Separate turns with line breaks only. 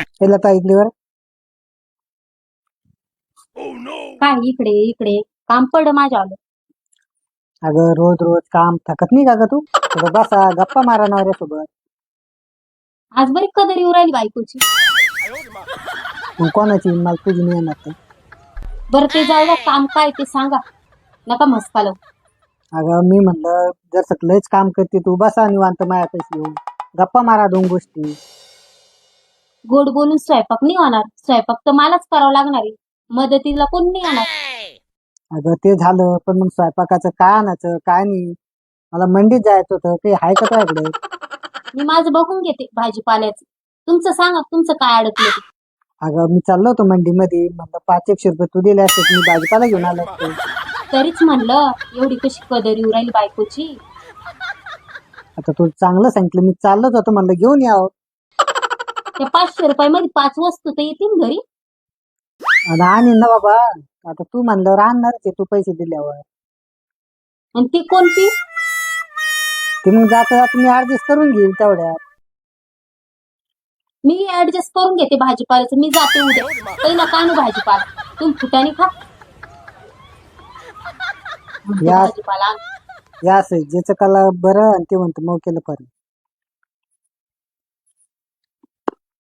त्याला तर ऐकलीवर
काय इकडे इकडे. काम पड माझ्या आलं
अगं रोज रोज काम थकत नाही का ग तू? बसा गप्पा मारा नवऱ्यासोबत.
आज बरी कदर येऊ राहिली बायकोची.
मग कोणाची? मला तुझी नाही येणार ते.
बरं ते जाऊ द्या काम काय ते सांगा. नका मस्का लावू
अगं मी म्हणलं जर सगळंच काम करते तू बसा निवांत माया पैसे येऊन गप्पा मारा दोन गोष्टी.
गोड बोलून स्वयंपाक नाही होणार. स्वयंपाक तर मलाच करावं लागणार आहे. मदतीला कोण नाही येणार?
अगं ते झालं पण मग स्वयंपाकाचं काय आणायचं? काय नाही. मला मंडीत जायचं होतं. काही आहे का तुझ्याकडे?
मी माझं बघून घेते भाजीपाल्याचं. तुमचं सांगा तुमचं काय अडकलं ते.
अगं मी चाललो होतो मंडीमध्ये. म्हणलं पाच एकशे रुपये तू दिले असते मी भाजीपाला घेऊन आलो असतो.
तरीच म्हणलं एवढी कशी कदर येऊ राहिली बायकोची?
आता तू चांगलं सांगितलं. मी चाललोच होतो. म्हणलं घेऊन यावं.
त्या पाचशे रुपयामध्ये पाच वस्तू तर येतील घरी.
आणि आणीन ना बाबा. आता तू म्हणल्यावर आणणारच आहे तू पैसे दिल्यावर.
आणि ती कोणती?
ते मग जाता जाता मी ऍडजस्ट करून घेईल तेवढ्यात.
मी ऍडजस्ट करून घेते भाजीपाल्याचं. मी जाते उद्या. नका आणू भाजीपाला. तुम्ही फुटाने खा.
या
भाजीपाला आणू.
या असं ज्याचं कला बरं आणि ते म्हणतं मग केलं परत